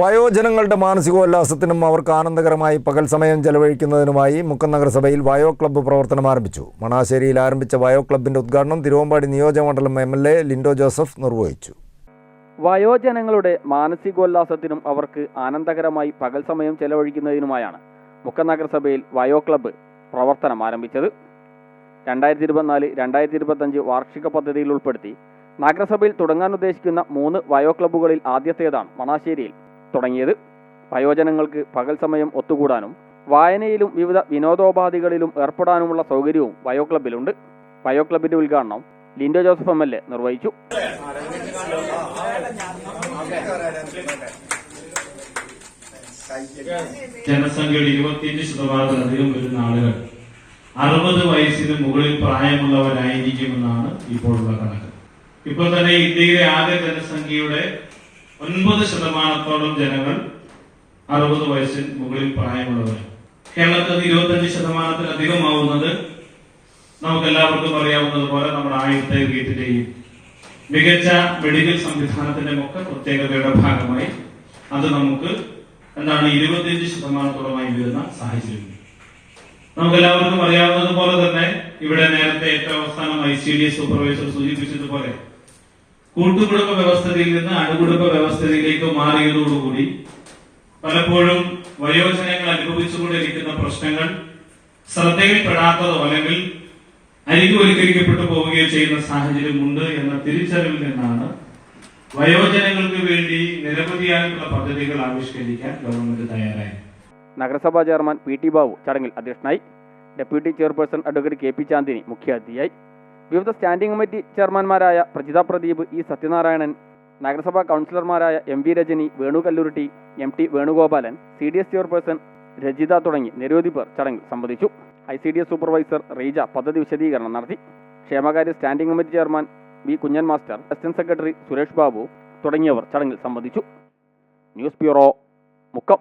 വയോജനങ്ങളുടെ മാനസികോല്ലാസത്തിനും അവർക്ക് ആനന്ദകരമായി പകൽ സമയം ചെലവഴിക്കുന്നതിനുമായി മുക്കം നഗരസഭയിൽ വയോ ക്ലബ്ബ് പ്രവർത്തനം ആരംഭിച്ചു. മണാശ്ശേരിയിൽ ആരംഭിച്ച വയോ ക്ലബ്ബിന്റെ ഉദ്ഘാടനം തിരുവമ്പാടി നിയോജകമണ്ഡലം M L A Lindo Joseph നിർവഹിച്ചു. വയോജനങ്ങളുടെ മാനസികോല്ലാസത്തിനും അവർക്ക് ആനന്ദകരമായി പകൽ സമയം ചെലവഴിക്കുന്നതിനുമായാണ് മുക്കം നഗരസഭയിൽ വയോ ക്ലബ്ബ് പ്രവർത്തനം ആരംഭിച്ചത്. രണ്ടായിരത്തി ഇരുപത്തിനാല് രണ്ടായിരത്തി ഇരുപത്തഞ്ച് വാർഷിക പദ്ധതിയിൽ ഉൾപ്പെടുത്തി നഗരസഭയിൽ തുടങ്ങാൻ ഉദ്ദേശിക്കുന്ന മൂന്ന് വയോ ക്ലബ്ബുകളിൽ ആദ്യത്തേതാണ് മണാശ്ശേരിയിൽ തുടങ്ങിയത്. വയോജനങ്ങൾക്ക് പകൽ സമയം ഒത്തുകൂടാനും വായനയിലും വിവിധ വിനോദോപാധികളിലും ഏർപ്പെടാനുമുള്ള സൗകര്യവും വയോ ക്ലബിലുണ്ട് വയോ ക്ലബിന്റെ ഉദ്ഘാടനം Lindo Joseph M L A നിർവഹിച്ചു. ജനസംഖ്യയുടെ ഇരുപത്തിയഞ്ച് ശതമാനത്തിലധികം വരുന്ന ആളുകൾ അറുപത് വയസ്സിന് മുകളിൽ പ്രായമുള്ളവരായിരിക്കുമെന്നാണ് ഇപ്പോഴുള്ള കണക്ക്. ഇപ്പോൾ തന്നെ ഇന്ത്യയിലെ ആകെ ജനസംഖ്യയുടെ ഒൻപത് ശതമാനത്തോളം ജനങ്ങൾ അറുപത് വയസ്സിന് മുകളിൽ പ്രായമുള്ളവർ. കേരളത്തിൽ ഇരുപത്തഞ്ച് ശതമാനത്തിലധികമാവുന്നത് നമുക്ക് എല്ലാവർക്കും അറിയാവുന്നത് പോലെ നമ്മുടെ ആയുർത്തെ വീട്ടിലെയും മികച്ച മെഡിക്കൽ സംവിധാനത്തിന്റെ ഒക്കെ പ്രത്യേകതയുടെ ഭാഗമായി അത് നമുക്ക് എന്താണ് ഇരുപത്തിയഞ്ച് ശതമാനത്തോളമായി വരുന്ന സാഹചര്യം നമുക്ക് എല്ലാവർക്കും അറിയാവുന്നത് പോലെ തന്നെ ഇവിടെ നേരത്തെ ഏറ്റവും അവസാനം ഐ സി ഡി സൂപ്പർവൈസർ സൂചിപ്പിച്ചതുപോലെ കൂട്ടുകുടുംബ വ്യവസ്ഥയിൽ നിന്ന് അണുകുടുംബ വ്യവസ്ഥയിലേക്ക് മാറിയതോടുകൂടി പലപ്പോഴും വയോജനങ്ങൾ അനുഭവിച്ചുകൊണ്ടിരിക്കുന്ന പ്രശ്നങ്ങൾ ശ്രദ്ധയിൽപ്പെടാത്തതോ അല്ലെങ്കിൽ അരികുവൽക്കരിക്കപ്പെട്ടു പോവുകയോ ചെയ്യുന്ന സാഹചര്യമുണ്ട് എന്ന തിരിച്ചറിവിൽ നിന്നാണ് വയോജനങ്ങൾക്ക് വേണ്ടി നിരവധിയായിട്ടുള്ള പദ്ധതികൾ ആവിഷ്കരിക്കാൻ ഗവൺമെന്റ് തയ്യാറായി. നഗരസഭാ ചെയർമാൻ പി ടി ബാബു ചടങ്ങിൽ അധ്യക്ഷനായി. Deputy chairperson advocate K P Chandini മുഖ്യാതിഥിയായി. വിവിധ സ്റ്റാൻഡിംഗ് കമ്മിറ്റി ചെയർമാൻമാരായ പ്രജിത പ്രദീപ് ഇ സത്യനാരായണൻ നഗരസഭാ കൗൺസിലർമാരായ M V Rajani Venu Kalluritti M T Venugopalan C D S chairperson Rajitha തുടങ്ങി നിരവധി പേർ ചടങ്ങിൽ സംബന്ധിച്ചു. I C D S supervisor Reeja പദ്ധതി വിശദീകരണം നടത്തി. ക്ഷേമകാര്യ standing committee chairman V Kunjan master assistant secretary Suresh Babu തുടങ്ങിയവർ ചടങ്ങിൽ സംബന്ധിച്ചു. News bureau Mukkam.